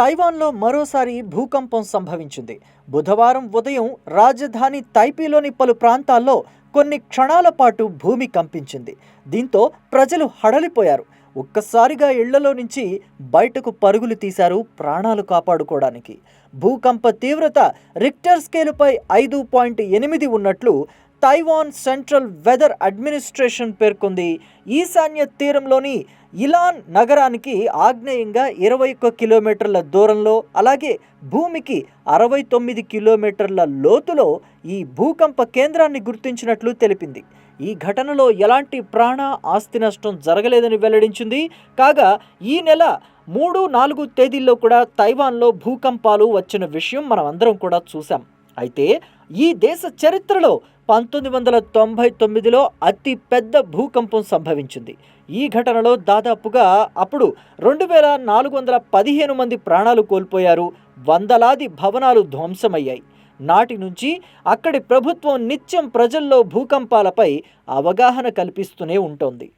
తైవాన్లో మరోసారి భూకంపం సంభవించింది. బుధవారం ఉదయం రాజధాని తైపీలోని పలు ప్రాంతాల్లో కొన్ని క్షణాల పాటు భూమి కంపించింది. దీంతో ప్రజలు హడలిపోయారు. ఒక్కసారిగా ఇళ్ళలో నుంచి బయటకు పరుగులు తీశారు ప్రాణాలు కాపాడుకోవడానికి. భూకంప తీవ్రత రిక్టర్ స్కేలుపై ఐదు పాయింట్ ఎనిమిది ఉన్నట్లు తైవాన్ సెంట్రల్ వెదర్ అడ్మినిస్ట్రేషన్ పేర్కొంది. ఈశాన్య తీరంలోని ఇలాన్ నగరానికి ఆగ్నేయంగా ఇరవై ఒక్క కిలోమీటర్ల దూరంలో అలాగే భూమికి అరవై తొమ్మిది కిలోమీటర్ల లోతులో ఈ భూకంప కేంద్రాన్ని గుర్తించినట్లు తెలిపింది. ఈ ఘటనలో ఎలాంటి ప్రాణ ఆస్తి నష్టం జరగలేదని వెల్లడించింది. కాగా ఈ నెల మూడు నాలుగు తేదీల్లో కూడా తైవాన్లో భూకంపాలు వచ్చిన విషయం మనం అందరం కూడా చూసాం అయితే ఈ దేశ చరిత్రలో పంతొమ్మిది వందల తొంభై తొమ్మిదిలో అతి పెద్ద భూకంపం సంభవించింది. ఈ ఘటనలో దాదాపుగా అప్పుడు రెండు వేల నాలుగు వందల పదిహేను మంది ప్రాణాలు కోల్పోయారు. వందలాది భవనాలు ధ్వంసమయ్యాయి. నాటి నుంచి అక్కడి ప్రభుత్వం నిత్యం ప్రజల్లో భూకంపాలపై అవగాహన కల్పిస్తూనే ఉంటోంది.